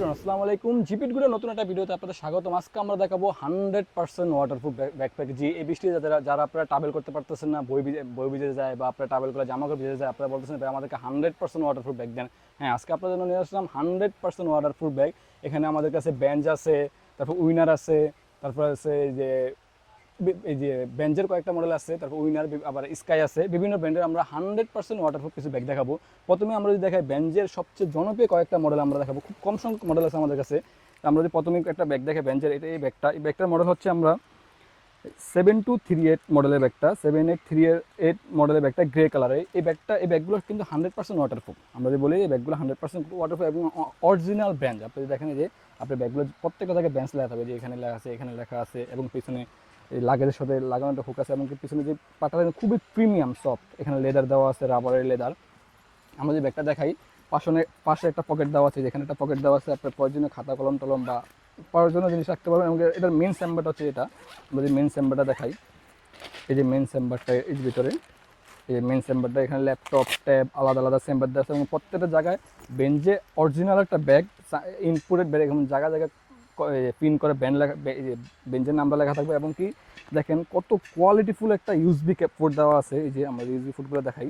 Everyone আসসালামু আলাইকুম। জিপিটগুলো নতুন একটা ভিডিওতে আপনাদের স্বাগতম। আজকে আমরা দেখাবো হান্ড্রেড পার্সেন্ট ওয়াটারপ্রুফ ব্যাকপ্যাক জি এই বৃষ্টি যারা যারা আপনারা ট্রাভেল করতে পারতেছেন না, বই বই ভিজে যায় বা আপনারা ট্রাভেল করে জামা ভিজে যায়, আপনারা বলতেছেন ভাই, আমাদেরকে হান্ড্রেড পার্সেন্ট ওয়াটারপ্রুফ ব্যাগ দেন। হ্যাঁ আজকে আপনাদের জন্য নিয়ে আসলাম হান্ড্রেড পার্সেন্ট ওয়াটারপ্রুফ ব্যাগ এখানে আমাদের কাছে ব্যাঞ্চ আছে, তারপর উইনার আছে, তারপর আছে যে এই যে বেঞ্চের কয়েকটা মডেল আছে, তারপর উইনার আবার স্কাই আছে। বিভিন্ন ব্র্যান্ডের আমরা হান্ড্রেড পার্সেন্ট ওয়াটারপ্রুফ কিছু ব্যাগ দেখাবো। প্রথমে আমরা যদি দেখাই বেঞ্চের সবচেয়ে জনপ্রিয় কয়েকটা মডেল আমরা দেখাবো। খুব কম সংখ্যক মডেল আছে আমাদের কাছে। আমরা যদি প্রথমে একটা ব্যাগ দেখে বেঞ্চের এটা এই ব্যাগটা এই ব্যাগটার মডেল হচ্ছে আমরা সেভেন টু থ্রি এইট মডেলের ব্যাগটা সেভেন এইট থ্রি এইট মডেলের ব্যাগটা গ্রে কালারের এই ব্যাগটা এই ব্যাগগুলো কিন্তু হান্ড্রেড পার্সেন্ট ওয়াটারপ্রুফ আমরা যদি বলি, এই ব্যাগগুলো হান্ড্রেড পার্সেন্ট ওয়াটারপ্রুফ এবং অরিজিনাল ব্যাঞ্চ আপনি দেখেন যে আপনার ব্যাগগুলো প্রত্যেকটা জায়গায় ব্যাঞ্চ লেখা থাকবে যে এখানে লেখা আছে, এখানে লেখা আছে এবং পিছনে এই লাগেজের সাথে লাগানো একটা হুক আছে এবং কি পিছনে যে পাটাটা খুবই প্রিমিয়াম সফট এখানে লেদার দেওয়া আছে রাবারের লেদার আমরা যে ব্যাগটা দেখাই, পাশনে পাশে একটা পকেট দেওয়া আছে, যেখানে একটা পকেট দেওয়া আছে, আপনার প্রয়োজনীয় খাতা, কলম টলম বা প্রয়োজনীয় জিনিস রাখতে পারবেন। এবং এটার মেন চেম্বারটা হচ্ছে এটা। আমরা যে মেন চেম্বারটা দেখাই, এই যে মেন চেম্বারটা যে ভিতরে, এই যে মেন চেম্বারটা এখানে ল্যাপটপ ট্যাব আলাদা আলাদা চেম্বার দেওয়া আছে। এবং প্রত্যেকটা জায়গায় বেঞ্চে অরিজিনাল একটা ব্যাগ ইনপুটেড ব্যাগ এবং জায়গা জায়গায় পিন করে ব্যান্ড লেখা বেঞ্জের নাম্বার লেখা থাকবে এবং কি, দেখেন কত কোয়ালিটিফুল একটা ইউজবি পোর্ট দেওয়া আছে। এই যে আমরা ইউজবি ফুটগুলো দেখাই।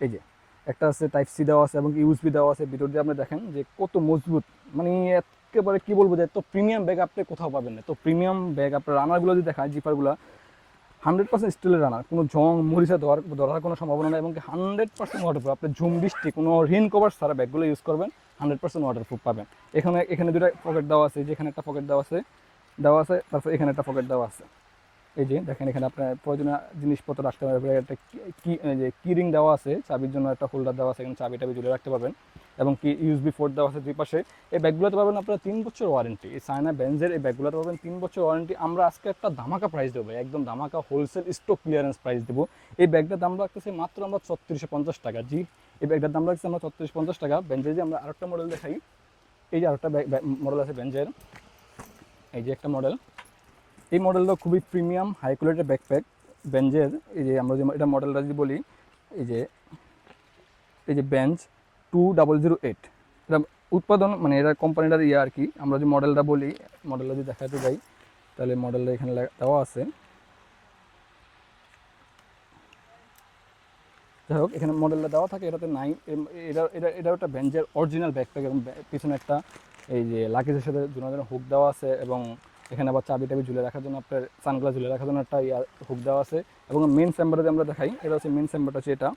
এই যে, একটা আছে টাইপ সি দেওয়া আছে এবং ইউজবি দেওয়া আছে। ভিতর দিয়ে আপনি দেখেন যে কত মজবুত। মানে একেবারে কী বলব যে তো প্রিমিয়াম ব্যাগ আপনি কোথাও পাবেন না। তো প্রিমিয়াম ব্যাগ আপনার রানারগুলো যদি দেখায় জিপারগুলো হান্ড্রেড পার্সেন্ট স্টিলের রানার, কোনো জং, মরিচা ধরার ধরার কোনো সম্ভাবনা নেই এবং হান্ড্রেড পার্সেন্ট ওয়াটারপ্রুফ আপনি ঝুম বৃষ্টি কোনো রিন কভার সারা ব্যাগগুলো ইউজ করবেন, হান্ড্রেড পার্সেন্ট ওয়াটারপ্রুফ পাবেন। এখানে এখানে দুটো পকেট দেওয়া আছে যেখানে একটা পকেট দেওয়া আছে দেওয়া আছে, তারপর এখানে একটা পকেট দেওয়া আছে। এই যে দেখেন এখানে আপনার প্রয়োজনীয় জিনিসপত্র রাখতে পারবেন একটা কি যে কি রিং দেওয়া আছে, চাবির জন্য একটা হোল্ডার দেওয়া আছে, এখানে চাবি টাবি ঝুলে রাখতে পারবেন। এবং কি ইউএসবি ফোর দেওয়া আছে দুই পাশে। এই ব্যাগগুলোতে পাবেন আপনারা তিন বছর ওয়ারেন্টি এই চায়না বেঞ্জের এই ব্যাগগুলোতে পাবেন তিন বছর ওয়ারেন্টি আমরা আজকে একটা ধামাকা প্রাইস দেবো একদম ধামাকা হোলসেল স্টক ক্লিয়ারেন্স প্রাইস দেবো। এই ব্যাগটার দাম রাখতেছে মাত্র আমরা ছত্রিশশো পঞ্চাশ টাকা। জি, এই ব্যাগটার দাম রাখছে আমরা ছত্রিশ পঞ্চাশ টাকা। বেঞ্জের যে আমরা আরেকটা মডেল দেখাই, এই যে আরেকটা মডেল আছে বেঞ্জের এই যে একটা মডেল এই মডেলটা খুবই প্রিমিয়াম হাই কোয়ালিটির ব্যাকপ্যাক বেঞ্জের এই যে আমরা যে এটা মডেলটা যদি বলি, এই যে এই যে bench two double zero eight এটা উৎপাদন মানে এটা কোম্পানিটার ইয়ে আর কি, আমরা যদি মডেলটা বলি, মডেলটা যদি দেখাতে যাই, তাহলে মডেলটা এখানে দেওয়া আছে। যাই হোক, এখানে মডেলটা দেওয়া থাকে, এটাতে নাই এটা এটা এটা একটা ব্যাঞ্জের অরিজিনাল ব্যাকপ্যাক এবং পিছনে একটা এই যে লাগেজের সাথে জন্য হুক দেওয়া আছে, এবং এখানে আবার চাবি টাবি ঝুলে রাখার জন্য আপনার সানগ্লাস ঝুলে রাখার জন্য একটা হুক দেওয়া আছে। এবং মেন চেম্বারে যদি আমরা দেখাই, এটা হচ্ছে মেন চেম্বারটা হচ্ছে এটা।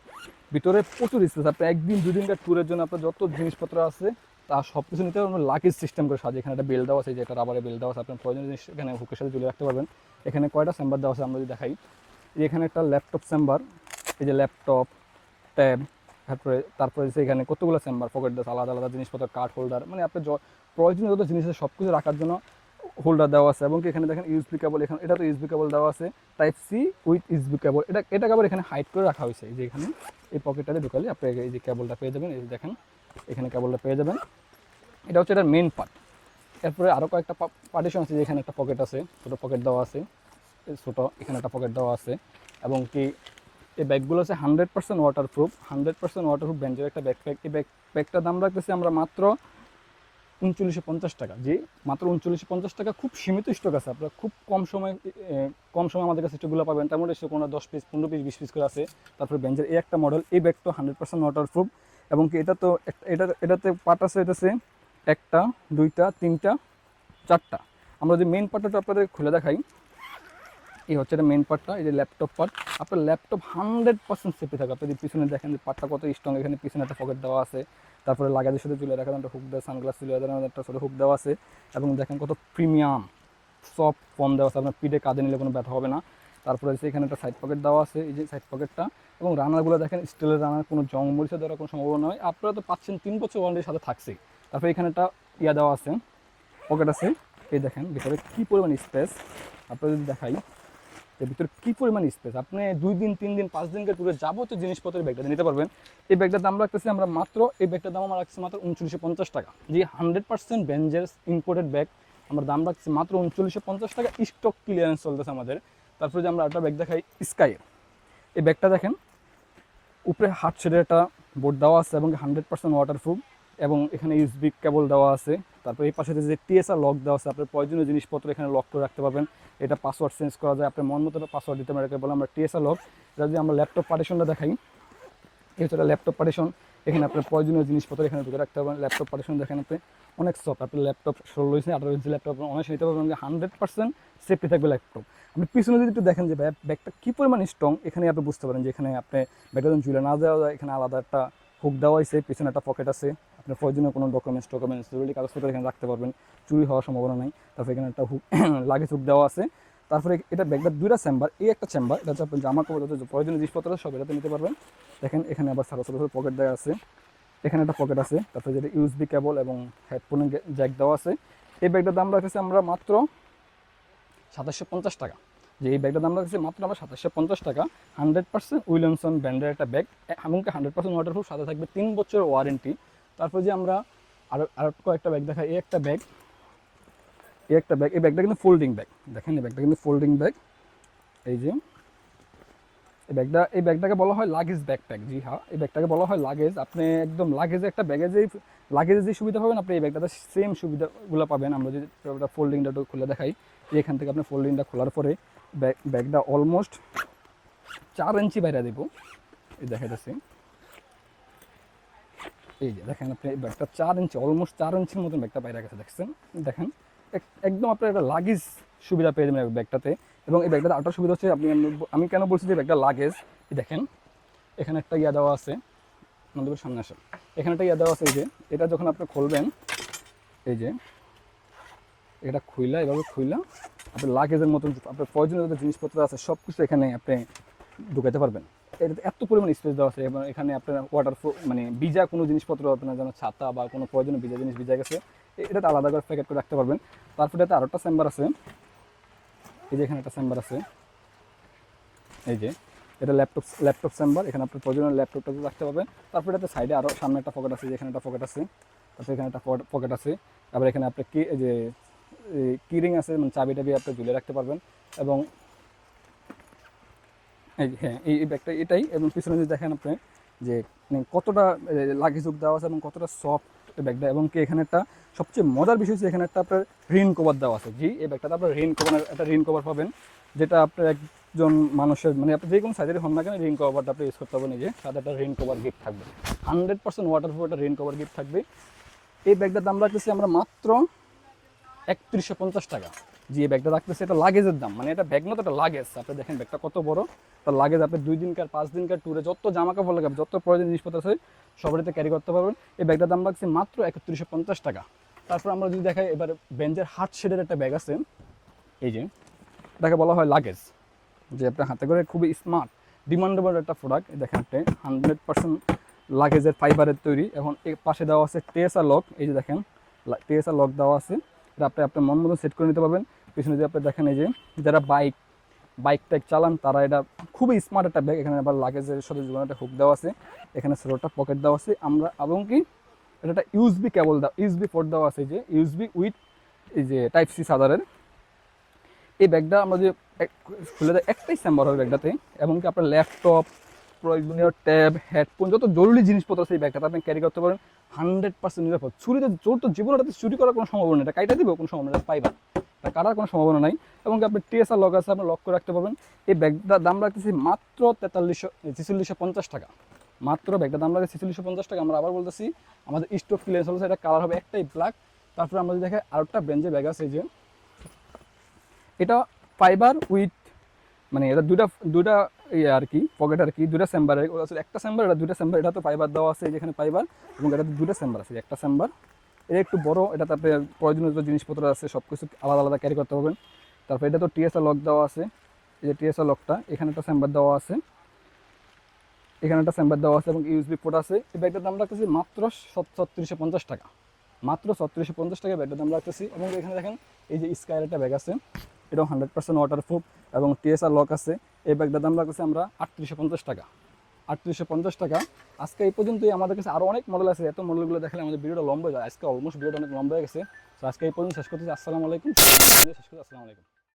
ভিতরে প্রচুর স্পেস আপনি একদিন দুদিনকার ট্যুরের জন্য আপনার যত জিনিসপত্র আছে, তা সব কিছু নিতে পারবেন। লাকিজ সিস্টেম করে সাজিয়ে এখানে একটা বেল দেওয়া আছে যে একটা রাবারের বেল দেওয়া আছে। আপনার প্রয়োজনীয় জিনিস এখানে হুকের সাথে ঝুলে রাখতে পারবেন। এখানে কয়টা চেম্বার দেওয়া আছে আমরা যদি দেখাই। এখানে একটা ল্যাপটপ চেম্বার এই যে ল্যাপটপ ট্যাব তারপরে তারপরে যে এখানে কতগুলো চেম্বার পকেট দেওয়া আলাদা আলাদা জিনিসপত্র কার্ড হোল্ডার মানে আপনার প্রয়োজনীয় যত জিনিস সব কিছু রাখার জন্য হোল্ডার দেওয়া আছে এবং এখানে দেখেন ইউএসবি কেবল এখানে এটা তো ইউএসবি কেবল দেওয়া আছে type C with USB cable এটা এটা কেবল এখানে হাইড করে রাখা হয়েছে, এই যে এখানে, এই পকেটটাতে ঢুকালে আপনি এই যে কেবলটা পেয়ে যাবেন, এই দেখেন, এখানে কেবলটা পেয়ে যাবেন। এটা হচ্ছে এটার মেন পার্ট এরপরে আরও কয়েকটা পার্টিশন আছে, যেখানে একটা পকেট আছে, ছোটো পকেট দেওয়া আছে ছোটো, এখানে একটা পকেট দেওয়া আছে, এবং কি এই ব্যাগগুলো আছে hundred percent waterproof hundred percent waterproof ব্যান্ডের একটা ব্যাকপ্যাক এই ব্যাগ ব্যাগটার দাম রাখতেছি আমরা মাত্র উনচল্লিশশো পঞ্চাশ টাকা। যে মাত্র উনচল্লিশে পঞ্চাশ টাকা খুব সীমিত স্টক আছে। আপনারা খুব কম সময় কম সময় আমাদের কাছে স্টকগুলো পাবেন। তার মধ্যে কোনো দশ পিস পনেরো পিস বিশ পিস করে আছে। তারপরে ব্যাঞ্জের এই একটা মডেল এই ব্যাগ তো হান্ড্রেড পার্সেন্ট ওয়াটার প্রুফ এবং কি এটা তো এটা, এটাতে পার্ট আছে এটাছে একটা, দুইটা, তিনটা, চারটা। আমরা যে মেন পার্টটা আপনাদের খুলে দেখাই এই হচ্ছে এটা মেন পার্টটা এই যে ল্যাপটপ পার্ট আপনার ল্যাপটপ হান্ড্রেড পার্সেন্ট সেফটি থাকে। আপনি পিছনে দেখেন যে পার্টটা কত স্ট্রং এখানে পিছনে একটা পকেট দেওয়া আছে। তারপরে লাগাজের সাথে চলে রাখার একটা হুক দেওয়া সানগ্লাস চলে রাখার একটা ছোটো হুক দেওয়া আছে। এবং দেখেন কত প্রিমিয়াম সফট ফর্ম দেওয়া আছে। আপনার পিঠে কাঁধে নিলে কোনো ব্যথা হবে না। তারপরে হচ্ছে এখানে একটা সাইড পকেট দেওয়া আছে, এই যে সাইড পকেটটা এবং রানারগুলো দেখেন স্টিলের রানার কোনো জং মরিচা দেওয়ার কোনো সম্ভাবনা নয় আপনারা তো পাচ্ছেন তিন বছর ওয়ারেন্টির সাথে থাকছেই তারপরে এখানে একটা ইয়া দেওয়া আছে পকেট আছে। এই দেখেন, ভিতরে কী পরিমাণ স্পেস আপনারা যদি দেখাই। এর ভিতরে কী পরিমাণ স্পেস আপনি দুই দিন, তিন দিন, পাঁচ দিনকে ট্যুরে যাবতীয় জিনিসপত্রের ব্যাগটা নিতে পারবেন। এই ব্যাগটার দাম রাখতেছি আমরা মাত্র, এই ব্যাগটার দাম আমরা রাখছি মাত্র উনচল্লিশশো পঞ্চাশ টাকা। যে হান্ড্রেড পার্সেন্ট বেঞ্জার্স ইম্পোর্টেড ব্যাগ আমরা দাম রাখছি মাত্র উনচল্লিশশো পঞ্চাশ টাকা। স্টক ক্লিয়ারেন্স চলতেছে আমাদের। তারপরে যে আমরা একটা ব্যাগ দেখাই স্কাইয়ের এই ব্যাগটা দেখেন, উপরে হাট শেডের একটা বোর্ড দেওয়া আছে এবং হান্ড্রেড পার্সেন্ট ওয়াটারপ্রুফ এবং এখানে ইউএসবি কেবল দেওয়া আছে। তারপর এই পাশে যে টিএসআর লক দেওয়া আছে, আপনার প্রয়োজনীয় জিনিসপত্র এখানে লক করে রাখতে পারবেন। এটা পাসওয়ার্ড চেঞ্জ করা যায়। আপনার মন মতো পাসওয়ার্ড দিতে এটাকে বলে আমরা টিএসআর লক এটা যদি আমরা ল্যাপটপ পার্টিশনটা দেখাই, এই হচ্ছে ল্যাপটপ পার্টিশন এখানে আপনার প্রয়োজনীয় জিনিসপত্র এখানে ঢুকে রাখতে পারবেন। ল্যাপটপ পার্টিশন দেখেন আপনি, অনেক সফট আপনার ল্যাপটপ ষোলো ইঞ্চি আঠারো ইঞ্চি ল্যাপটপ অনেক নিতে পারবেন। হান্ড্রেড পার্সেন্ট সেফটি থাকবে ল্যাপটপ আপনি পিছনে যদি একটু দেখেন যে ব্যাগ- ব্যাগটা কী পরিমাণ স্ট্রং এখানে আপনি বুঝতে পারেন যে এখানে আপনি ব্যাগটা যখন ঝুলে না দেওয়া যায়, এখানে আলাদা একটা হুক দেওয়া হয়েছে, পিছনে একটা পকেট আছে। আপনার প্রয়োজনীয় কোনো ডকুমেন্টস ডকুমেন্টস জরুরি কাগজপত্র এখানে রাখতে পারবেন। চুরি হওয়ার সম্ভাবনা নাই। তারপর এখানে একটা হুক লাগেজ হুক দেওয়া আছে। তারপরে এটা ব্যাগটা দুইটা চেম্বার এই একটা চেম্বার এটা হচ্ছে জামা কাপড় প্রয়োজনীয় জিনিসপত্র, সব এটাতে নিতে পারবেন। দেখেন, এখানে আবার সারা ছোটো ছোটো পকেট দেওয়া আছে। এখানে একটা পকেট আছে। তারপরে যেটা ইউএসবি কেবল এবং হেডফোনের জ্যাক দেওয়া আছে। এই ব্যাগটার দাম রাখতেছি আমরা মাত্র সাতাশশো পঞ্চাশ টাকা। যে এই ব্যাগটার দাম রাখতেছি মাত্র আমরা সাতাশশো পঞ্চাশ টাকা, হান্ড্রেড পার্সেন্ট উইলিয়ামসন ব্র্যান্ডের একটা ব্যাগ, এমনকি হান্ড্রেড পার্সেন্ট ওয়াটারপ্রুফ সাথে থাকবে তিন বছর ওয়ারেন্টি তারপর যে আমরা আরও আরও কয়েকটা ব্যাগ দেখাই, এই একটা ব্যাগ, এই একটা ব্যাগ, এই ব্যাগটা কিন্তু ফোল্ডিং ব্যাগ দেখেন এই ব্যাগটা কিন্তু ফোল্ডিং ব্যাগ এই যে, এই ব্যাগটা, এই ব্যাগটাকে বলা হয় লাগেজ ব্যাকপ্যাক জি হ্যাঁ এই ব্যাগটাকে বলা হয় লাগেজ আপনি একদম লাগেজে একটা ব্যাগে যেই লাগেজে যে সুবিধা পাবেন, আপনি এই ব্যাগটাতে সেম সুবিধাগুলো পাবেন। আমরা যদি ফোল্ডিংটা একটু খুলে দেখাই, এখান থেকে আপনি ফোল্ডিংটা খোলার পরে ব্যাগটা অলমোস্ট চার ইঞ্চি বাইরে দেবো। এই দেখা যাচ্ছে এই যে দেখেন আপনি এই ব্যাগটা চার ইঞ্চি অলমোস্ট চার ইঞ্চির মতন ব্যাগটা বাইরে গেছে, দেখছেন? দেখেন, এক- একদম আপনার একটা লাগেজ সুবিধা পেয়ে যাবেন ব্যাগটাতে। এবং এই ব্যাগটাতে আরেকটা সুবিধা হচ্ছে, আপনি আমি- কেন বলছি যে ব্যাগটা লাগেজ দেখেন, এখানে একটা ইয়া দেওয়া আছে। নন্দীপুর সামনে আসে এখানে একটা ইয়া দেওয়া আছে এই যে, এটা যখন আপনি খুলবেন, এই যে, এটা খুইলা, এভাবে খুইলা আপনি লাগেজের মতন আপনার প্রয়োজনীয় যত জিনিসপত্র আছে সব কিছু এখানে আপনি ঢুকাতে পারবেন। এটাতে এত পরিমাণ স্পেস দেওয়া আছে, এবং এখানে আপনার ওয়াটার মানে ভিজা কোনো জিনিসপত্র, আপনার যেন ছাতা বা কোনো প্রয়োজনীয় ভিজা জিনিস ভিজা গেছে এটাতে আলাদা করে প্যাকেট করে রাখতে পারবেন। তারপরে এটাতে আরেকটা চেম্বার আছে। এই যে এখানে একটা চেম্বার আছে। এই যে, এটা ল্যাপটপ ল্যাপটপ চেম্বার এখানে আপনার প্রয়োজনীয় ল্যাপটপটা রাখতে পারবেন। তারপরে এটাতে সাইডে আরও সামনে একটা পকেট আছে যেখানে একটা পকেট আছে। তারপরে এখানে একটা পকেট আছে। আবার এখানে আপনার কি যে কিরিং আছে মানে চাবি টাবি আপনি ঝুলে রাখতে পারবেন। এবং এই হ্যাঁ এই ব্যাগটা এটাই, এবং পিছনে যদি দেখেন আপনি যে মানে কতটা লাগেজ হুক দেওয়া আছে, এবং কতটা সফট ব্যাগটা, এবং কি এখানে একটা সবচেয়ে মজার বিষয় হচ্ছে এখানে একটা আপনার রিন কভার দেওয়া আছে। জি, এই ব্যাগটাতে আপনার রিন কভার একটা রিন কভার পাবেন, যেটা আপনার একজন মানুষের মানে আপনি যে কোনো সাইজের হন না কেন রিন কভারটা আপনি ইউজ করতে পারবেন নিজে সাথে একটা রিন কভার গিফট থাকবে। হান্ড্রেড পার্সেন্ট ওয়াটারপ্রুফ একটা রিন কভার গিফট থাকবে। এই ব্যাগটার দাম রাখতেছি আমরা মাত্র একত্রিশশো পঞ্চাশ টাকা। যে ব্যাগটা রাখতেছে, এটা লাগেজের দাম। মানে এটা ব্যাগ না তো, এটা লাগেজ আপনি দেখেন ব্যাগটা কত বড়। তার লাগেজ আপনি দুই দিনকার পাঁচ দিনকার ট্যুরে যত জামা কাপড় লাগাবে যত প্রয়োজন জিনিসপত্র আছে সবারিতে ক্যারি করতে পারবেন। এই ব্যাগটার দাম রাখছে মাত্র একত্রিশশো পঞ্চাশ টাকা। তারপর আমরা যদি দেখাই, এবার বেঞ্জের হার্ট শেডের একটা ব্যাগ আছে। এই যে, এটাকে বলা হয় লাগেজ যে আপনার হাতে করে খুবই স্মার্ট ডিমান্ডেবল একটা প্রোডাক্ট দেখেন আপনি হান্ড্রেড পার্সেন্ট লাগেজের ফাইবারের তৈরি। এখন এর পাশে দেওয়া আছে টেসা লক এই যে দেখেন টেসা লক দেওয়া আছে। এটা আপনি আপনার মন মতো সেট করে নিতে পারবেন। পিছনে যদি আপনি দেখেন এই যে যারা বাইক বাইক টাইক চালান, তারা এটা খুবই স্মার্ট একটা ব্যাগ এখানে আবার লাগেজের সাথে জীবনে একটা হুক দেওয়া আছে। এখানে ছোটোটা পকেট দেওয়া আছে। আমরা এবং কি এটা একটা ইউএসবি কেবল দেওয়া ইউএসবি পোর্ট দেওয়া আছে যে ইউএসবি উইথ এই যে টাইপ সি সাদারের। এই ব্যাগটা আমরা যে খুলে দেয় একটাই চেম্বার হবে ব্যাগটাতে এবং কি আপনার ল্যাপটপ প্রয়োজনীয় ট্যাব হেডফোন যত জরুরি জিনিসপত্র এই ব্যাগটাতে আপনি ক্যারি করতে পারেন। হান্ড্রেড পার্সেন্ট নিরাপদ। ছুরিতে চোর তো জীবনে এটাতে চুরি করার কোনো সম্ভাবনা এটা কাইটা দিবে? কোনো সম্ভাবনা পাইবেন এটা কাটার কোনো সম্ভাবনা নাই। এবং আপনি টিএসআর লক আছে, আপনি লক করে রাখতে পারবেন। এই ব্যাগটার দাম রাখতেছি মাত্র তেতাল্লিশশো ছেচল্লিশশো পঞ্চাশ টাকা। মাত্র ব্যাগটার দাম লাগে ছেচল্লিশশো পঞ্চাশ টাকা। আমরা আবার বলতেছি, আমাদের স্টক ক্লিয়ারেন্স হলো এটা কালার হবে একটাই ব্ল্যাক তারপরে আমরা যদি দেখে আরেকটা বেঞ্জে ব্যাগ আছে যে। এটা ফাইবার উইথ মানে এটা দুটা দুটা ইয়ে আর কি পকেট আর কি দুটা চেম্বার একটা চেম্বার এটা দুটা চেম্বার এটা তো ফাইবার দেওয়া আছে যেখানে ফাইবার এবং এটা দুটা চেম্বার আছে, একটা চেম্বার এটা একটু বড় এটাতে আপনি প্রয়োজনীয় জিনিসপত্র আছে সব কিছু আলাদা আলাদা ক্যারি করতে পারবেন তারপর এটা তো টিএসআর লক দেওয়া আছে, এই যে টিএসআর লকটা এখানে একটা চেম্বার দেওয়া আছে। এখানে একটা চেম্বার দেওয়া আছে এবং ইউএসবি পোর্ট আছে। এই ব্যাগটার দাম রাখতেছি মাত্র ছত্রিশশো পঞ্চাশ টাকা। মাত্র ছত্রিশশো পঞ্চাশ টাকা ব্যাগটার দাম রাখতেছি এবং এখানে দেখেন, এই যে স্কায়ার একটা ব্যাগ আছে, এটাও হান্ড্রেড পার্সেন্ট ওয়াটারপ্রুফ এবং টিএসআর লক আছে। এই ব্যাগটার দাম রাখতেছি আমরা আটত্রিশশো পঞ্চাশ টাকা। আটত্রিশশো পঞ্চাশ টাকা। আজকে এই পর্যন্তই। আমাদের কাছে আরও অনেক মডেল আছে। এত মডেলগুলো দেখলে আমাদের ভিডিওটা লম্বা যায়। আজকে অলমোস্ট ভিডিওটা অনেক লম্বা হয়ে গেছে। তো আজকে এই পর্যন্ত শেষ করতেছি। আসসালামু আলাইকুম। শেষ করতে আসসালামু আলাইকুম।